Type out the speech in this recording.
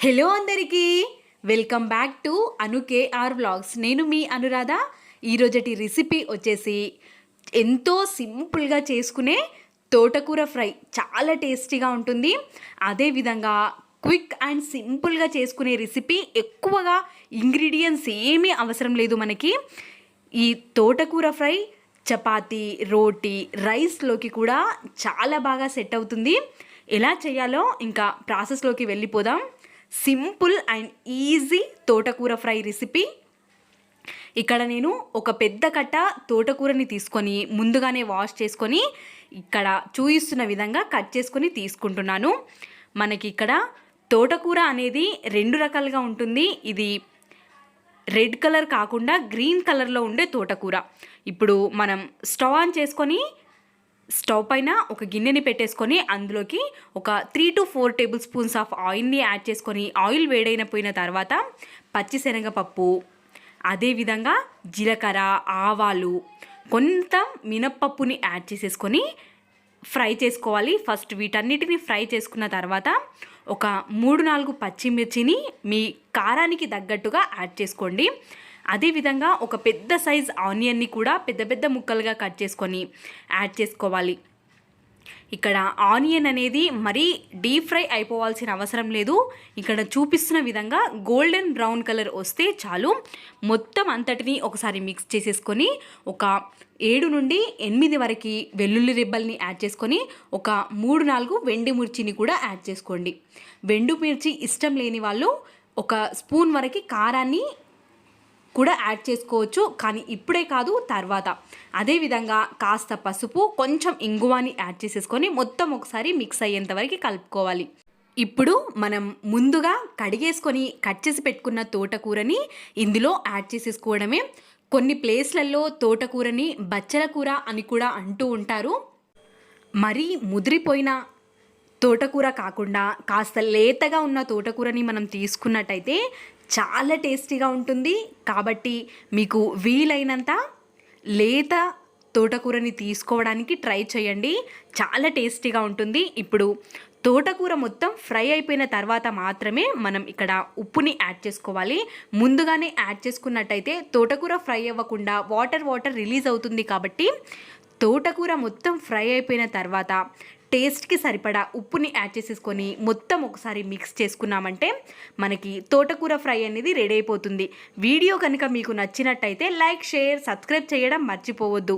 Hello అందరికీ. Welcome back to Anu KR vlogs. నేను మీ అనురాధ. ఈరోజటి రెసిపీ వచ్చేసి ఎంతో సింపుల్గా చేసుకునే తోటకూర ఫ్రై. చాలా టేస్టీగా ఉంటుంది. అదేవిధంగా క్విక్ అండ్ సింపుల్గా చేసుకునే రెసిపీ. ఎక్కువగా ఇంగ్రీడియంట్స్ ఏమీ అవసరం లేదు మనకి. ఈ తోటకూర ఫ్రై చపాతీ రోటీ రైస్లోకి కూడా చాలా బాగా సెట్ అవుతుంది. ఎలా చేయాలో ఇంకా ప్రాసెస్లోకి వెళ్ళిపోదాం. సింపుల్ అండ్ ఈజీ తోటకూర ఫ్రై రెసిపీ. ఇక్కడ నేను ఒక పెద్ద కట్ట తోటకూరని తీసుకొని ముందుగానే వాష్ చేసుకొని ఇక్కడ చూపిస్తున్న విధంగా కట్ చేసుకొని తీసుకుంటున్నాను. మనకి ఇక్కడ తోటకూర అనేది రెండు రకాలుగా ఉంటుంది. ఇది రెడ్ కలర్ కాకుండా గ్రీన్ కలర్లో ఉండే తోటకూర. ఇప్పుడు మనం స్టవ్ ఆన్ చేసుకొని స్టవ్ పైన ఒక గిన్నెని పెట్టేసుకొని అందులోకి ఒక three to four tablespoons of ఆయిల్ని యాడ్ చేసుకొని ఆయిల్ వేడైన పోయిన తర్వాత పచ్చిశనగపప్పు అదేవిధంగా జీలకర్ర ఆవాలు కొంత మినప్పప్పుని యాడ్ చేసేసుకొని ఫ్రై చేసుకోవాలి. ఫస్ట్ వీటన్నిటిని ఫ్రై చేసుకున్న తర్వాత ఒక మూడు నాలుగు పచ్చిమిర్చిని మీ కారానికి తగ్గట్టుగా యాడ్ చేసుకోండి. అదేవిధంగా ఒక పెద్ద సైజ్ ఆనియన్ని కూడా పెద్ద పెద్ద ముక్కలుగా కట్ చేసుకొని యాడ్ చేసుకోవాలి. ఇక్కడ ఆనియన్ అనేది మరీ డీప్ ఫ్రై అయిపోవాల్సిన అవసరం లేదు. ఇక్కడ చూపిస్తున్న విధంగా గోల్డెన్ బ్రౌన్ కలర్ వస్తే చాలు. మొత్తం అంతటిని ఒకసారి మిక్స్ చేసేసుకొని ఒక ఏడు నుండి ఎనిమిది వరకు వెల్లుల్లి రిబ్బల్ని యాడ్ చేసుకొని ఒక మూడు నాలుగు వెండి మిర్చిని కూడా యాడ్ చేసుకోండి. వెండు మిర్చి ఇష్టం లేని వాళ్ళు ఒక స్పూన్ వరకు కారాన్ని కూడా యాడ్ చేసుకోవచ్చు కానీ ఇప్పుడే కాదు తర్వాత. అదేవిధంగా కాస్త పసుపు కొంచెం ఇంగువాని యాడ్ చేసేసుకొని మొత్తం ఒకసారి మిక్స్ అయ్యేంత వరకు కలుపుకోవాలి. ఇప్పుడు మనం ముందుగా కడిగేసుకొని కట్ చేసి పెట్టుకున్న తోటకూరని ఇందులో యాడ్ చేసేసుకోవడమే. కొన్ని ప్లేస్లలో తోటకూరని బచ్చల కూర అని కూడా అంటూ ఉంటారు. మరీ ముదిరిపోయిన తోటకూర కాకుండా కాస్త లేతగా ఉన్న తోటకూరని మనం తీసుకున్నట్టయితే చాలా టేస్టీగా ఉంటుంది. కాబట్టి మీకు వీలైనంత లేత తోటకూరని తీసుకోవడానికి ట్రై చేయండి. చాలా టేస్టీగా ఉంటుంది. ఇప్పుడు తోటకూర మొత్తం ఫ్రై అయిపోయిన తర్వాత మాత్రమే మనం ఇక్కడ ఉప్పుని యాడ్ చేసుకోవాలి. ముందుగానే యాడ్ చేసుకున్నట్టయితే తోటకూర ఫ్రై అవ్వకుండా వాటర్ వాటర్ రిలీజ్ అవుతుంది కాబట్టి తోటకూర మొత్తం ఫ్రై అయిపోయిన తర్వాత టేస్ట్కి సరిపడా ఉప్పుని యాడ్ చేసేసుకొని మొత్తం ఒకసారి మిక్స్ చేసుకున్నామంటే మనకి తోటకూర ఫ్రై అనేది రెడీ అయిపోతుంది. వీడియో కనుక మీకు నచ్చినట్టయితే లైక్ షేర్ సబ్స్క్రైబ్ చేయడం మర్చిపోవద్దు.